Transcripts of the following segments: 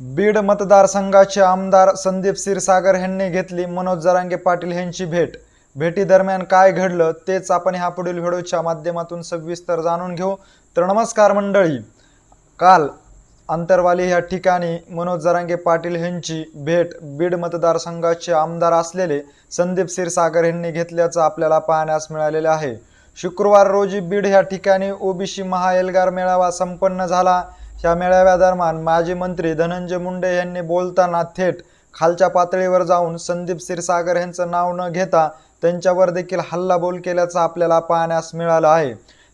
बीड मतदारसंघाचे आमदार संदीप क्षीरसागर यांनी घेतली मनोज जरांगे पाटील यांची भेट. भेटीदरम्यान काय घडलं तेच आपण ह्या पुढील व्हिडिओच्या माध्यमातून सविस्तर जाणून घेऊ. तर नमस्कार मंडळी. काल अंतरवाली या ठिकाणी मनोज जरांगे पाटील यांची भेट बीड मतदारसंघाचे आमदार असलेले संदीप क्षीरसागर यांनी घेतल्याचं आपल्याला पाहण्यास मिळालेलं आहे. शुक्रवार रोजी बीड या ठिकाणी ओबीसी महाएल्गार मेळावा संपन्न झाला. या मेळाव्यादरम्यान माजी मंत्री धनंजय मुंडे यांनी बोलताना थेट खालच्या पातळीवर जाऊन संदीप क्षीरसागर यांचं नाव न घेता त्यांच्यावर देखील हल्लाबोल केल्याचं आपल्याला पाहण्यास मिळालं आहे.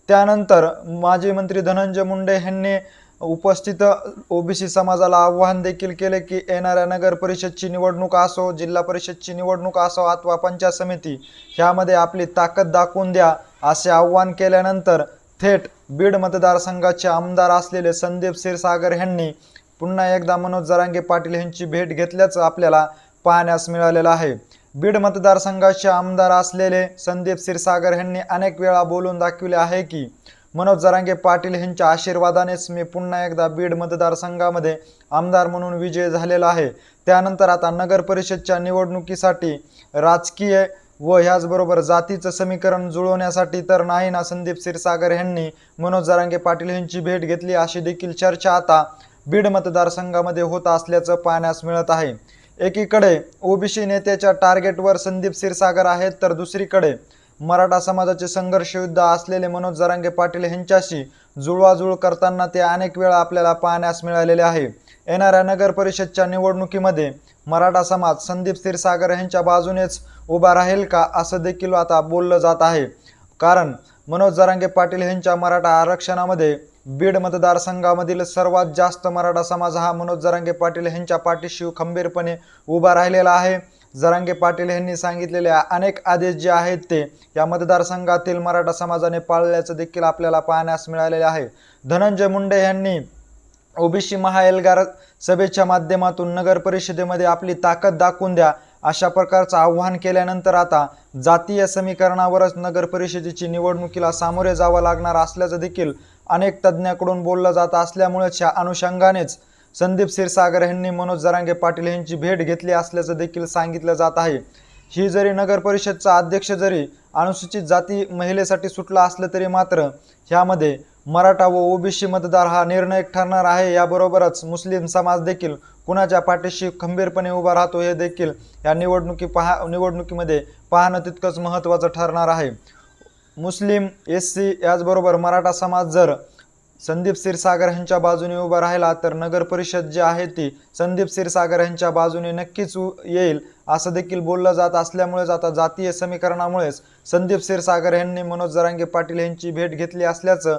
त्यानंतर माजी मंत्री धनंजय मुंडे यांनी उपस्थित ओबीसी समाजाला आव्हान देखील केले की येणाऱ्या नगर परिषदची निवडणूक असो जिल्हा परिषदची निवडणूक असो अथवा पंचायत समिती ह्यामध्ये आपली ताकद दाखवून द्या असे आव्हान केल्यानंतर थेट बीड मतदारसंघाचे आमदार असलेले संदीप क्षीरसागर यांनी पुन्हा एकदा मनोज जरांगे पाटील यांची भेट घेतल्याचं आपल्याला पाहण्यास मिळालेलं आहे. बीड मतदारसंघाचे आमदार असलेले संदीप क्षीरसागर यांनी अनेक वेळा बोलून दाखविले आहे की मनोज जरांगे पाटील यांच्या आशीर्वादानेच मी पुन्हा एकदा बीड मतदारसंघामध्ये आमदार म्हणून विजय झालेला आहे. त्यानंतर आता नगर परिषदच्या निवडणुकीसाठी राजकीय व ह्याचबरोबर जातीचं समीकरण जुळवण्यासाठी तर नाही ना संदीप क्षीरसागर यांनी मनोज जरांगे पाटील यांची भेट घेतली अशी देखील चर्चा आता बीड मतदारसंघामध्ये होत असल्याचं पाहण्यास मिळत आहे. एकीकडे ओबीसी नेत्याच्या टार्गेटवर संदीप क्षीरसागर आहेत तर दुसरीकडे मराठा समाजाचे संघर्ष युद्ध असलेले मनोज जरांगे पाटील यांच्याशी जुळवाजुळव करताना ते अनेक वेळा आपल्याला पाहण्यास मिळालेले आहे. येणाऱ्या नगर परिषदच्या निवडणुकीमध्ये मराठा समाज संदीप क्षीरसागर यांच्या बाजूनेच उभा राहील का असं देखील आता बोललं जात आहे. कारण मनोज जरांगे पाटील यांच्या मराठा आरक्षणामध्ये बीड मतदारसंघामधील सर्वात जास्त मराठा समाज हा मनोज जरांगे पाटील यांच्या पाठीशी खंबीरपणे उभा राहिलेला आहे. जरांगे पाटील यांनी सांगितलेले अनेक आदेश जे आहेत ते या मतदारसंघातील मराठा समाजाने पाळल्याचं देखील आपल्याला पाहण्यास मिळालेले आहे. धनंजय मुंडे यांनी ओबीसी महाएल्गार सभेच्या माध्यमातून नगर परिषदेमध्ये आपली ताकद दाखवून द्या अशा प्रकारचं आव्हान केल्यानंतर आता जातीय समीकरणावरच नगर परिषदेची निवडणुकीला सामोरे जावं लागणार असल्याचं देखील अनेक तज्ज्ञाकडून बोललं जात असल्यामुळेच या अनुषंगानेच संदीप क्षीरसागर यांनी मनोज जरांगे पाटील यांची भेट घेतली असल्याचं देखील सांगितलं जात आहे. ही जरी नगर परिषदचा अध्यक्ष जरी अनुसूचित जाती महिलेसाठी सुटला असलं तरी मात्र ह्यामध्ये मराठा व ओबीसी मतदार हा निर्णायक ठरणार आहे. याबरोबरच मुस्लिम समाज देखील कुणाच्या पाठीशी खंबीरपणे उभा राहतो हे देखील या निवडणुकी पहा निवडणुकीमध्ये पाहणं तितकंच महत्त्वाचं ठरणार आहे. मुस्लिम एस सी याचबरोबर मराठा समाज जर संदीप क्षीरसागर यांच्या बाजूने उभा राहिला तर नगर परिषद जी आहे ती संदीप क्षीरसागर यांच्या बाजूने नक्कीच येईल असं देखील बोललं जात असल्यामुळेच आता जातीय समीकरणामुळेच संदीप क्षीरसागर यांनी मनोज जरांगे पाटील यांची भेट घेतली असल्याचं